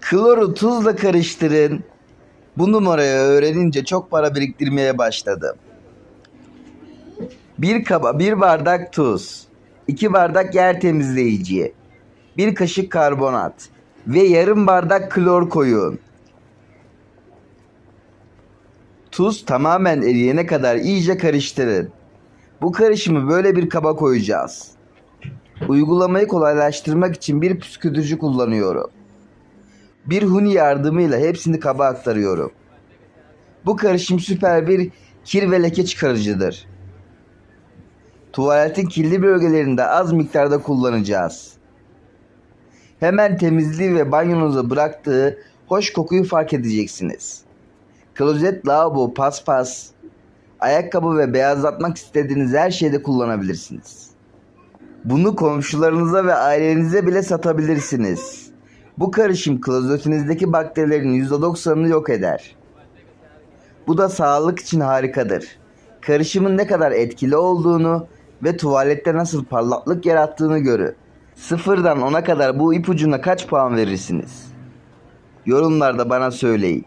Kloru tuzla karıştırın. Bu numarayı öğrenince çok para biriktirmeye başladım. Bir kaba bir bardak tuz, iki bardak yer temizleyici, bir kaşık karbonat ve yarım bardak klor koyun. Tuz tamamen eriyene kadar iyice karıştırın. Bu karışımı böyle bir kaba koyacağız. Uygulamayı kolaylaştırmak için bir püskürtücü kullanıyorum. Bir huni yardımıyla hepsini kaba aktarıyorum. Bu karışım süper bir kir ve leke çıkarıcıdır. Tuvaletin kirli bölgelerinde az miktarda kullanacağız. Hemen temizliği ve banyonuza bıraktığı hoş kokuyu fark edeceksiniz. Klozet, lavabo, paspas, ayakkabı ve beyazlatmak istediğiniz her şeyde kullanabilirsiniz. Bunu komşularınıza ve ailenize bile satabilirsiniz. Bu karışım klozetinizdeki bakterilerin %90'ını yok eder. Bu da sağlık için harikadır. Karışımın ne kadar etkili olduğunu ve tuvalette nasıl parlaklık yarattığını görün. Sıfırdan 10'a kadar bu ipucuna kaç puan verirsiniz? Yorumlarda bana söyleyin.